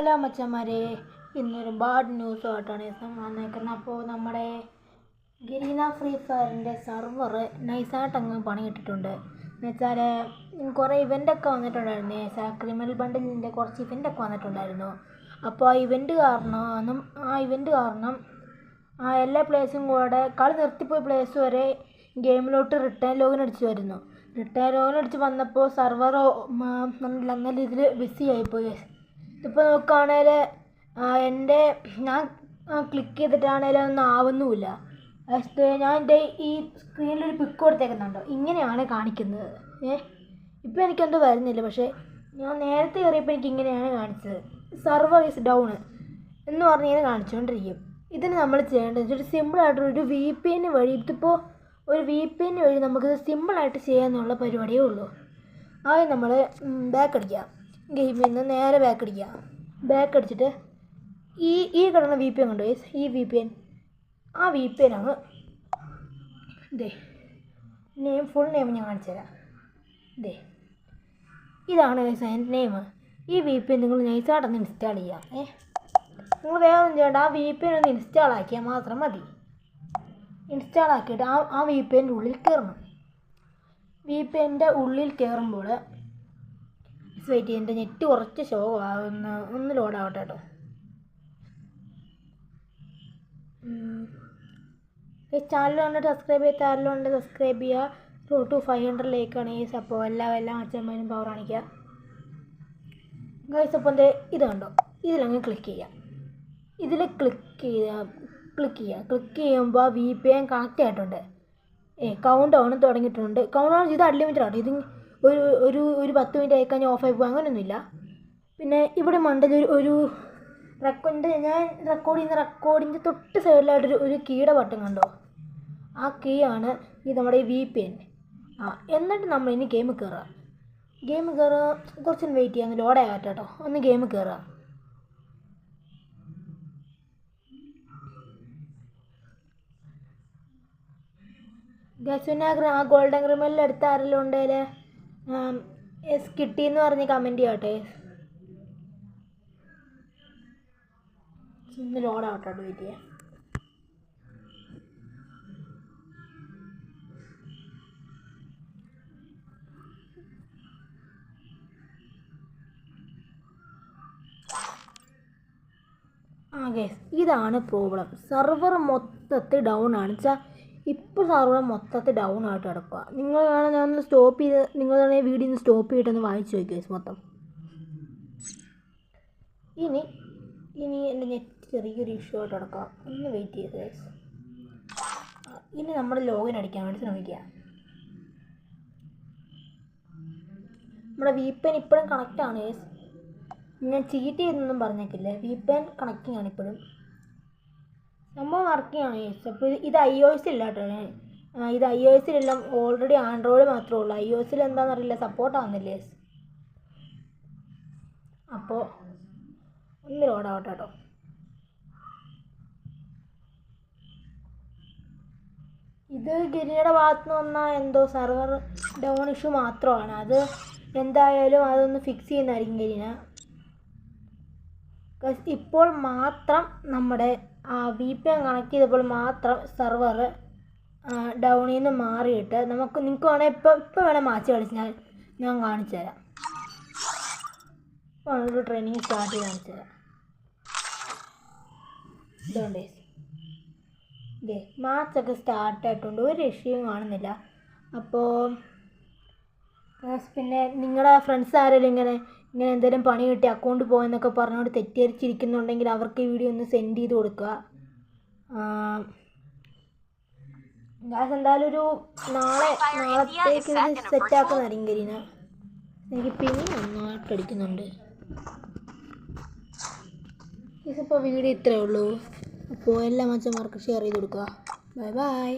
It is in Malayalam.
ഹലോ മച്ചന്മാരെ ഇന്നൊരു ബാഡ് ന്യൂസുമായിട്ടാണ് നമ്മൾ വന്നേക്കുന്നത്. അപ്പോൾ നമ്മുടെ ഗിരീന ഫ്രീ ഫയറിന്റെ സെർവർ നൈസായിട്ട് അങ്ങ് പണിയിട്ടിട്ടുണ്ട്. കിട്ടിയിട്ടുണ്ട് എന്നുവെച്ചാൽ കുറേ ഇവന്റൊക്കെ വന്നിട്ടുണ്ടായിരുന്നു. ഏസാ ക്രിമിനൽ ബണ്ടിലിന്റെ കുറച്ച് ഇവന്റൊക്കെ വന്നിട്ടുണ്ടായിരുന്നു. അപ്പോൾ ആ ഇവന്റ് കാരണം ആ ഇവന്റ് കാരണം ആ എല്ലാ പ്ലേസും കൂടെ കളി നിർത്തിപ്പോയ പ്ലേസ് വരെ ഗെയിമിലോട്ട് റിട്ടേൺ ലോഗിൻ അടിച്ച് വരുന്നു. റിട്ടേൺ ലോഗിൻ അടിച്ച് വന്നപ്പോൾ സെർവർ നല്ല രീതിയിൽ ബിസി ആയിപ്പോയി. ഇതിപ്പോൾ നോക്കുകയാണെങ്കിൽ എന്റെ ഞാൻ ക്ലിക്ക് ചെയ്തിട്ടാണെങ്കിൽ ഒന്നും ആവുന്നുമില്ല. ഞാൻ എന്റെ ഈ സ്ക്രീനിൽ ഒരു പിക്ക് കൊടുത്തേക്കുന്നുണ്ടോ. ഇങ്ങനെയാണ് കാണിക്കുന്നത്. ഏ? ഇപ്പോൾ എനിക്കെന്തോ വരുന്നില്ല. പക്ഷേ ഞാൻ നേരത്തെ കയറിയപ്പോൾ എനിക്ക് ഇങ്ങനെയാണ് കാണിച്ചത്. സെർവർ ഈസ് ഡൗൺ എന്ന് പറഞ്ഞ് ഇങ്ങനെ കാണിച്ചുകൊണ്ടിരിക്കും ഇതിന് നമ്മൾ ചെയ്യേണ്ടത് ഒരു സിമ്പിളായിട്ടൊരു ഒരു വി പി എൻ വഴി ഇതിപ്പോൾ ഒരു വി പി എൻ വഴി നമുക്കിത് സിമ്പിളായിട്ട് ചെയ്യാമെന്നുള്ള പരിപാടിയേ ഉള്ളൂ. ആദ്യം നമ്മൾ ബാക്ക് അടിക്കുക ഗെയിമിൽ നിന്ന് നേരെ ബാക്ക് അടിക്കുക. ബാക്ക് അടിച്ചിട്ട് ഈ ഈ കിടന്ന വി പി എൻ കണ്ടോ? ഈ വി പി എൻ ആ വി പി എൻ ആണ് ഇതേ നെയിം ഫുൾ നെയിം ഞാൻ കാണിച്ചു തരാം. ഇതേ ഇതാണ് എന്റെ നെയിം ഈ വി പി എൻ നിങ്ങൾ നൈസായിട്ടൊന്ന് ഇൻസ്റ്റാൾ ചെയ്യാം ഏ നിങ്ങൾ വേറെ ഒന്നും ചെയ്യേണ്ട. ആ വി പി എൻ ഒന്ന് ഇൻസ്റ്റാൾ ആക്കിയാൽ മാത്രം മതി. ഇൻസ്റ്റാൾ ആക്കിയിട്ട് ആ ആ വി പി എന്റെ ഉള്ളിൽ കയറണം. വി പി എന്റെ ഉള്ളിൽ കയറുമ്പോൾ വെയിറ്റ് എന്റെ നെറ്റ് കുറച്ച് ഷോ ആവുന്ന ഒന്ന് ലോഡാവട്ടെ കേട്ടോ ചാനൽ കൊണ്ട് സബ്സ്ക്രൈബ് ചെയ്യുക ചാനൽ കൊണ്ട് സബ്സ്ക്രൈബ് ചെയ്യുക ടു ടു ഫൈവ് ഹൺഡ്രഡിലേക്കാണ് ഈ സപ്പോൾ എല്ലാം എല്ലാം അച്ഛന്മാരും പവർ കാണിക്കുക ഗൈസ് അപ്പോൾ എന്തേ ഇത് കണ്ടോ? ഇതിലങ്ങ് ക്ലിക്ക് ചെയ്യുക ഇതിൽ ക്ലിക്ക് ചെയ്യുക ക്ലിക്ക് ചെയ്യുക ക്ലിക്ക് ചെയ്യുമ്പോൾ വി പി എൻ കണക്റ്റ് ആയിട്ടുണ്ട്. ഏ കൗണ്ട് ഡൗൺ തുടങ്ങിയിട്ടുണ്ട്. കൗണ്ട് ഡൗൺ ഇത് അൺലിമിറ്റഡ് ആണ്. ഇത് ഒരു ഒരു ഒരു പത്ത് മിനിറ്റ് ആയി കഴിഞ്ഞാൽ ഓഫ് ആയി പോകും അങ്ങനെയൊന്നുമില്ല പിന്നെ ഇവിടെ മണ്ടയിൽ ഒരു ഒരു റെക്കോർഡിന്റെ ഞാൻ റെക്കോർഡ് ചെയ്യുന്ന റെക്കോർഡിന്റെ തൊട്ട് സൈഡിലായിട്ടൊരു ഒരു കീയുടെ ബട്ടൺ കണ്ടോ? ആ കീ ആണ് ഈ നമ്മുടെ വി പി എൻ ആ എന്നിട്ട് നമ്മൾ ഇനി ഗെയിം കയറുക ഗെയിം കയറുക കുറച്ച് വെയിറ്റ് ചെയ്യാം. ലോഡ് ആകട്ടെ കേട്ടോ. ഒന്ന് ഗെയിം കയറുക ഗസ് ആ ഗോൾഡൻ ക്രിമിനൽ എടുത്ത ആരെല്ലാം ഉണ്ടേൽ എസ് കിട്ടിയെന്ന് പറഞ്ഞ് കമന്റ് ചെയ്യട്ടെ ഒന്ന് ലോഡാവട്ടെ വെയിറ്റ് ചെയ്യാം ആ ഗേസ് ഇതാണ് പ്രോബ്ലം സെർവർ മൊത്തത്തിൽ ഡൗൺ ആണ്. വെച്ചാൽ ഇപ്പോൾ സർവർ മൊത്തത്തിൽ ഡൗൺ ആയിട്ട് കിടക്കുക നിങ്ങൾ വേണം ഞാൻ ഒന്ന് സ്റ്റോപ്പ് ചെയ്ത് നിങ്ങൾ വേണമെങ്കിൽ വീഡിയോ ഒന്ന് സ്റ്റോപ്പ് ചെയ്തിട്ടൊന്ന് വായിച്ചു നോക്കി മൊത്തം. ഇനി ഇനി എന്റെ നെറ്റ് ചെറിയൊരു ഇഷ്യൂ ആയിട്ട് കിടക്കാം ഒന്ന് വെയിറ്റ് ചെയ്ത് ഇനി നമ്മൾ ലോഗിൻ അടിക്കാൻ വേണ്ടി ശ്രമിക്കുക. നമ്മുടെ വി പെൻ ഇപ്പോഴും കണക്റ്റ് ആണ് ഞാൻ ചീറ്റ് ചെയ്തൊന്നും പറഞ്ഞേക്കില്ല? വി പെൻ കണക്റ്റിംഗ് ആണ് ഇപ്പോഴും. സംഭവം വർക്കിംഗ് ആണ് അപ്പോൾ ഇത് ഐ ഒ എസ് ഇല്ല കേട്ടോ. ഇത് ഐ ഒ എസിലെല്ലാം ഓൾറെഡി ആൻഡ്രോയിഡ് മാത്രമേ ഉള്ളൂ. ഐ ഒ എസിൽ എന്താണെന്നറിയില്ല സപ്പോർട്ട് ആവുന്നില്ല? യെസ് അപ്പോൾ ഒന്ന് ലോഡാവട്ടെ കേട്ടോ. ഇത് ഗിരിയുടെ ഭാഗത്ത് നിന്ന് വന്ന എന്തോ സെർവർ ഡൗൺ ഇഷ്യൂ മാത്രമാണ്. അത് എന്തായാലും അതൊന്ന് ഫിക്സ് ചെയ്യുന്നതായിരിക്കും ഗിരിന. ഇപ്പോൾ മാത്രം നമ്മുടെ വി പി എൻ കണക്ട് ചെയ്തപ്പോൾ മാത്രം സെർവർ ഡൗണിൽ നിന്ന് മാറിയിട്ട് നമുക്ക് നിങ്ങൾക്ക് വേണേൽ ഇപ്പം ഇപ്പം വേണേൽ മാച്ച് കളിച്ച് ഞാൻ ഞാൻ കാണിച്ചു തരാം. ഇപ്പോൾ ഒരു ട്രെയിനിങ് സ്റ്റാർട്ട് ചെയ്ത് കാണിച്ചു തരാം. ഇതുകൊണ്ട് ഇതേ മാച്ചൊക്കെ സ്റ്റാർട്ട് ആയിട്ടുണ്ട്. ഒരു രക്ഷയും കാണുന്നില്ല. അപ്പോൾ പിന്നെ നിങ്ങളുടെ ഫ്രണ്ട്സ് ആരെങ്കിലും ഇങ്ങനെ ഇങ്ങനെ എന്തെങ്കിലും പണി കിട്ടി അക്കൗണ്ട് പോയെന്നൊക്കെ പറഞ്ഞുകൊണ്ട് തെറ്റിദ്ധരിച്ചിരിക്കുന്നുണ്ടെങ്കിൽ അവർക്ക് ഈ വീഡിയോ ഒന്ന് സെൻഡ് ചെയ്ത് കൊടുക്കുക. ഗാസ് എന്തായാലും ഒരു നാളെ നാളത്തേക്ക് സെറ്റാക്കുന്നതായിരിക്കും കരീന എനിക്ക് പിന്നെ നന്നായിട്ട് അടിക്കുന്നുണ്ട്. ഇതിപ്പോൾ വീഡിയോ ഇത്രയേ ഉള്ളൂ. അപ്പോൾ എല്ലാ മച്ചന്മാർക്കും ഷെയർ ചെയ്ത് കൊടുക്കുക. Bye bye